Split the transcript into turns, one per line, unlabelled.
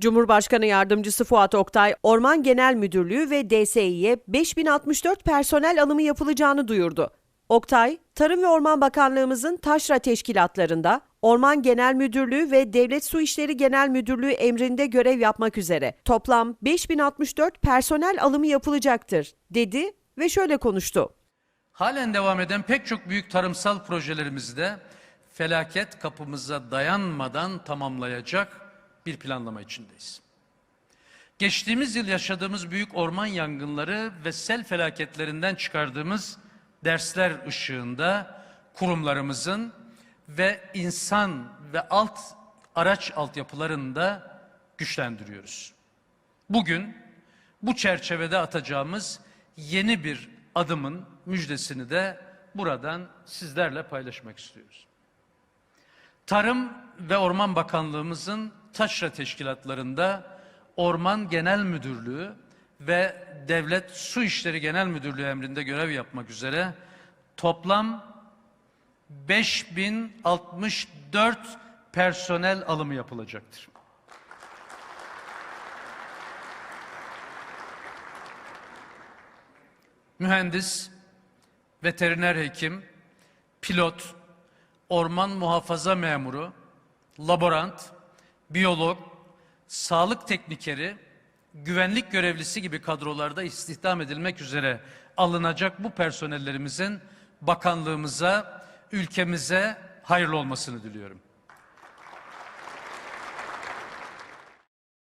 Cumhurbaşkanı Yardımcısı Fuat Oktay, Orman Genel Müdürlüğü ve DSİ'ye 5064 personel alımı yapılacağını duyurdu. Oktay, Tarım ve Orman Bakanlığımızın taşra teşkilatlarında Orman Genel Müdürlüğü ve Devlet Su İşleri Genel Müdürlüğü emrinde görev yapmak üzere toplam 5064 personel alımı yapılacaktır, dedi ve şöyle konuştu.
Halen devam eden pek çok büyük tarımsal projelerimizi de felaket kapımıza dayanmadan tamamlayacak bir planlama içindeyiz. Geçtiğimiz yıl yaşadığımız büyük orman yangınları ve sel felaketlerinden çıkardığımız dersler ışığında kurumlarımızın ve insan ve alt araç altyapılarını da güçlendiriyoruz. Bugün bu çerçevede atacağımız yeni bir adımın müjdesini de buradan sizlerle paylaşmak istiyoruz. Tarım ve Orman Bakanlığımızın taşra teşkilatlarında Orman Genel Müdürlüğü ve Devlet Su İşleri Genel Müdürlüğü emrinde görev yapmak üzere toplam 5064 personel alımı yapılacaktır. mühendis, veteriner hekim, pilot, orman muhafaza memuru, laborant, biyolog, sağlık teknikeri, güvenlik görevlisi gibi kadrolarda istihdam edilmek üzere alınacak bu personellerimizin bakanlığımıza, ülkemize hayırlı olmasını diliyorum.